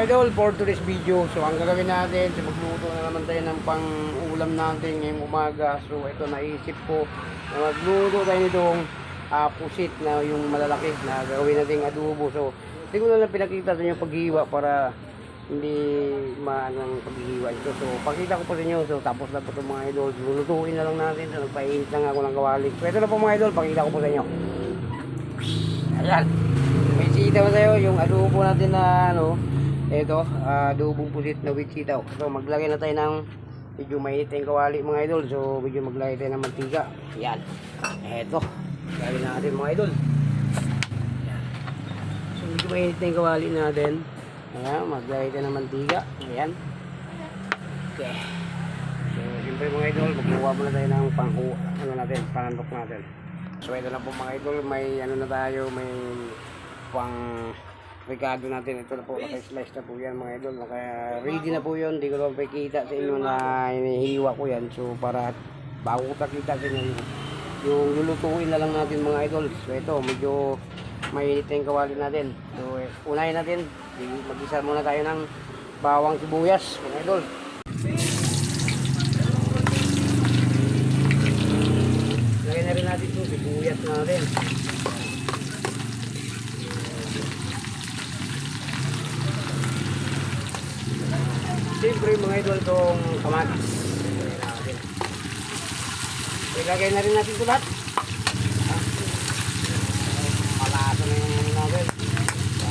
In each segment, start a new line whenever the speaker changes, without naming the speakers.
idol, for today's video, so ang gagawin natin, so magluto na naman tayo ng pang-ulam natin ngayong umaga. So ito naisip ko na magluto tayo nitong ah, pusit na yung malalaki na gagawin nating adobo. So hindi ko na lang pinakita sa inyo paghiwa para hindi maanang paghiwa ito. So pakita ko po sa inyo, so tapos na po ito mga idol. Lulutuin na lang natin, so nagpainit lang ako ng kawali. So ito na po mga idol, pakita ko po sa inyo. Ayan. May sitaw sa'yo, yung adobo natin na ano, ito, uh, adobong pusit na with sitaw. So maglagay na tayo ng medyo mainit yung kawali mga idol. So medyo maglagay tayo ng mantika. Ayan. Ito. Gawin natin mga idol. Ayan. So medyo mainit na yung kawali natin. Ayan, maglagay tayo ng mantika. Ayan. Okay. So siyempre mga idol, magkuha muna tayo ng panghu, ano natin, panandok natin. So ito na po mga idol, may ano na tayo, may pang Ricardo natin. Ito na po, naka-slice na po yan mga idol. Naka ready na po yun. Hindi ko lang pakita sa inyo na hinihiwa ko yan. So para bago ko pakita sa inyo yung, yung lulutuin na lang natin mga idol. So ito, medyo mainit na yung kawali natin. So eh, unahin natin, mag-isa muna tayo ng bawang sibuyas mga idol. Lagyan na rin natin ito, sibuyas natin. Siyempre mga idol itong kamatis. Natin. Ilagay na rin natin ito lahat. Ah. Malasa na yung natin.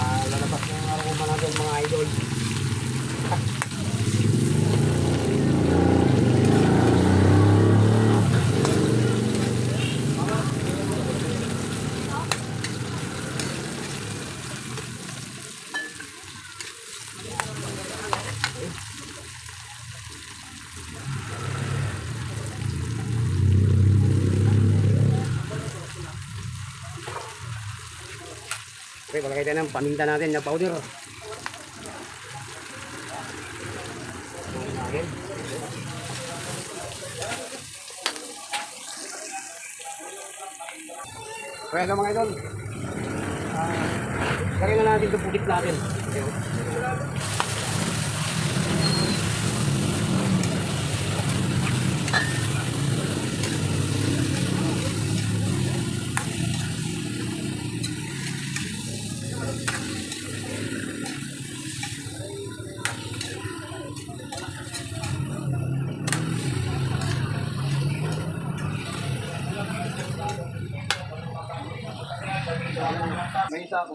Ah, lalabas na yung aroma natin mga idol. Okay, palagay tayo ng paminta natin na powder. Natin. Kaya mga idol. Ah, lagay na natin itong putik natin. Ayun.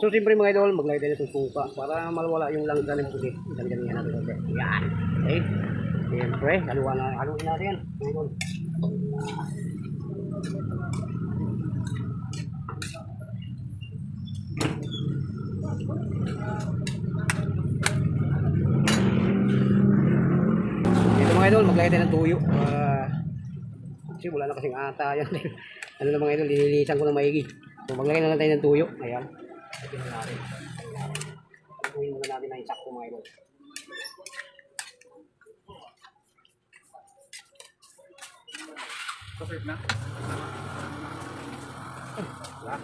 So siyempre mga idol, maglagay tayo ng suka para malwala yung langsa ng puti. Dami-dami yan natin. Yan. Okay. Siyempre, haluan na, haluin natin. Mga idol. Mga idol, maglagay tayo ng tuyo. Ah, kasi wala na kasing ata yan. ano na mga idol, linilisan ko ng maigi. So maglagay na lang tayo ng tuyo. Ayan. Ito na natin. Tuyin muna natin na isakto mga idol. Wala.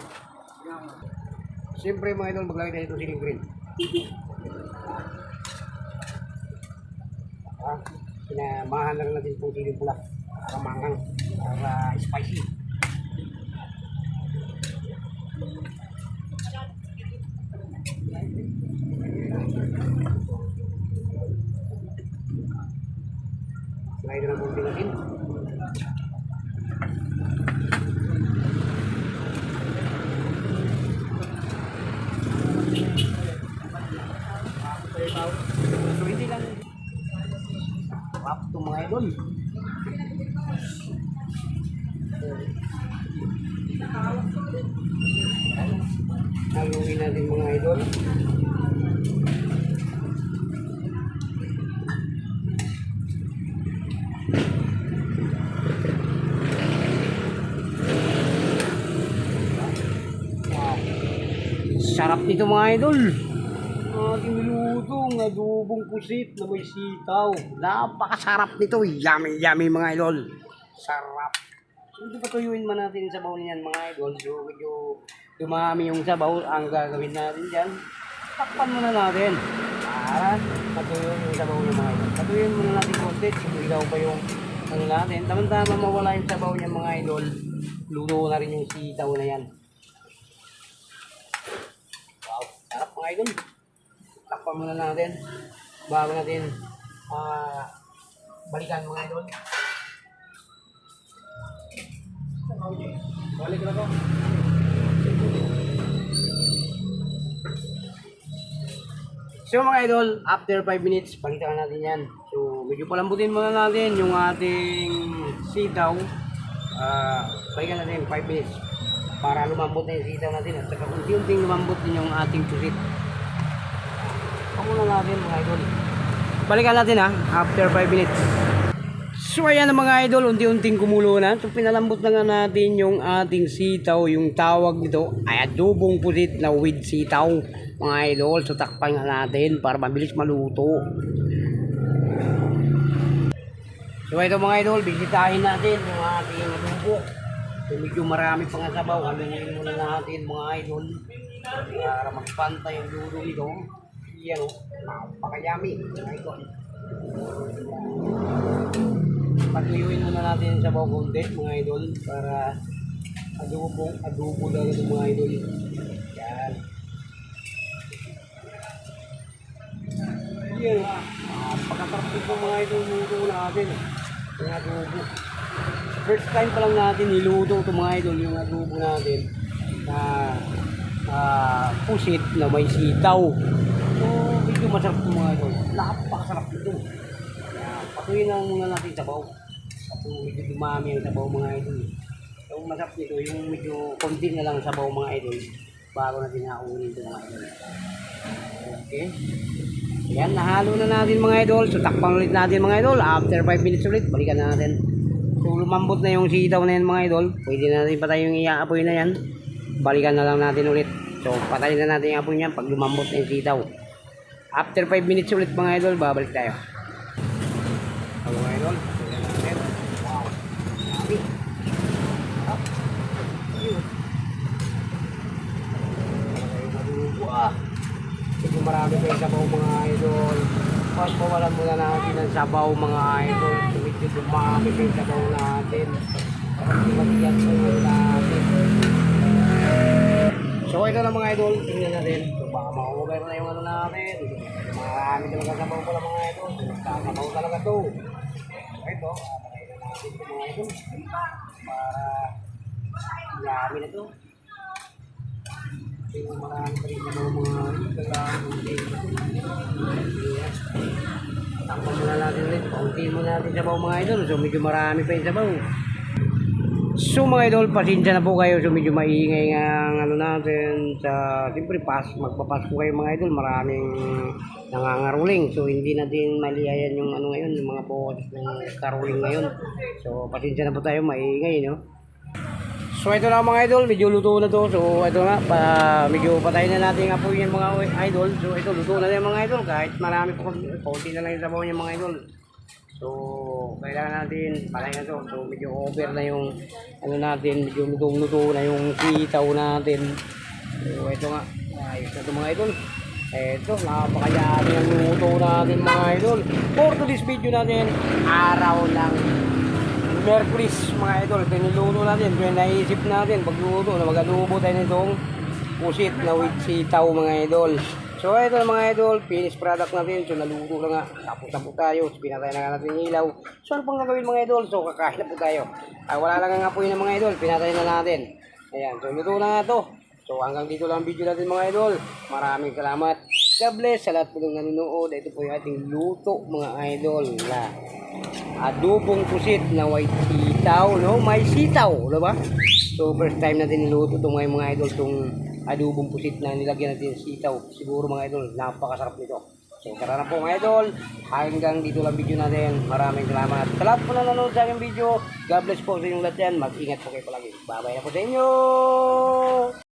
Siyempre mga idol, maglagay tayo ng siling green. Ah, pinamahan na lang natin itong siling pula. Para mangang. Para spicy. Lagay na ng konting asin. So hindi lang Wap to mga idol. Sarap nito mga idol. Ating lutong adobong pusit na may sitaw. Napakasarap nito. Yummy, yummy mga idol. Sarap. Hindi pa tuyuin man natin yung sabaw niyan mga idol. So medyo dumami yung sabaw. Ang gagawin natin dyan takpan muna natin. Para patuyo yung sabaw niya mga idol. Patuyuin muna natin konti. Sumigaw pa yung ano natin. Tama-tama mawala yung sabaw niya mga idol. Luto na rin yung sitaw na yan. Wow, sarap mga idol. Takpan muna natin. Bago natin ah balikan mga idol. Balik na ko. So mga idol, after 5 minutes, balikan natin yan. So medyo palambutin muna natin yung ating sitaw. Ah, balikan natin 5 minutes para lumambot na yung sitaw natin at saka unti-unting lumambot din yung ating pusit. Pakunan natin mga idol. Balikan natin ha, after 5 minutes. So ayan na mga idol, unti-unting kumulo na. So pinalambot na nga natin yung ating sitaw, yung tawag nito ay adobong pusit na with sitaw. Mga idol, so takpan nga natin para mabilis maluto. So ito mga idol, bisitahin natin yung ating adobo. Medyo marami pang sabaw, haluin muna natin mga idol. Para magpantay ang luto nito. Yan o, napakayami mga idol. Patuyuin muna natin sa sabaw konti mga idol para adobo, adobo lang ito mga idol. Yan. Yan. Ah, pagkasarap ito mga idol luto natin. Yung adobo. First time pa lang natin niluto ito mga idol yung adobo natin na ah, pusit na may sitaw. So, medyo masarap ito mga idol. Napakasarap ito. Yan. Patuloy na muna natin sa sabaw. At medyo dumami ang sabaw mga idol. So, masarap nito yung medyo konti na lang sabaw mga idol bago natin nakunin ito mga idol. Okay. Yan, nahalo na natin mga idol. So, takpan ulit natin mga idol. After 5 minutes ulit, balikan na natin. So, lumambot na yung sitaw na yan mga idol. Pwede na natin patay yung iaapoy na yan. Balikan na lang natin ulit. So, patayin na natin yung apoy niyan pag lumambot na yung sitaw. After 5 minutes ulit mga idol, babalik tayo. So, mga idol. Wow. Patay na dugo ah. Medyo marami pa yung sabaw mga idol. Pag pawalan muna natin ang sabaw mga idol. Yung sabaw natin. Matiyak sa natin. So ito na mga idol, tingnan natin. So baka ma-over na yung ano natin. Marami talaga sabaw pala mga idol. So, Nagsasabaw talaga to. So ito, patay na natin ito mga idol. Para marami na to. Tingnan marami pa rin Takpan muna natin ulit. Pauntiin muna natin sabaw mga idol. So medyo marami pa yung sabaw. So mga idol, pasensya na po kayo. So medyo maingay nga ang ano natin sa siyempre pas, magpapas po kayo mga idol. Maraming nangangaruling. So hindi natin malihayan yung ano ngayon, yung mga boses ng karuling ngayon. So pasensya na po tayo, maingay no. So ito na mga idol, medyo luto na to. So ito na, pa, medyo patay na natin nga po yung mga idol. So ito, luto na yung mga idol. Kahit marami po, konti na lang yung sabaw niya mga idol. So, kailangan natin patay na to. So, medyo over na yung ano natin, medyo lutong-luto na yung sitaw natin. So, ito nga, ayos na to mga idol. Ito, napakayari ang luto natin mga idol. For today's video natin, araw ng Merkulis mga idol. Ito yung niluto natin. Ito yung naisip natin pagluto na mag-adobo tayo nitong pusit na with sitaw mga idol. So ito mga idol, finished product natin. So naluto na nga. Tapos na tayo. Pinatay na nga natin ilaw. So ano pang gagawin mga idol? So kakain na po tayo. Ay, wala lang ang apoy ng mga idol. Pinatay na natin. Ayan. So luto na nga to. So hanggang dito lang ang video natin mga idol. Maraming salamat. God bless sa lahat po ng nanonood. Ito po yung ating luto mga idol na adobong pusit na white sitaw, no? May sitaw, di ba? So, first time natin niluto itong mga, mga idol, itong adobong pusit na nilagyan natin sitaw. Siguro mga idol, napakasarap nito. So, tara na po mga idol. Hanggang dito lang video natin. Maraming salamat. Sa lahat po na nanonood sa aking video, God bless po sa inyong lahat yan. Mag-ingat po kayo palagi. Bye-bye na po sa inyo!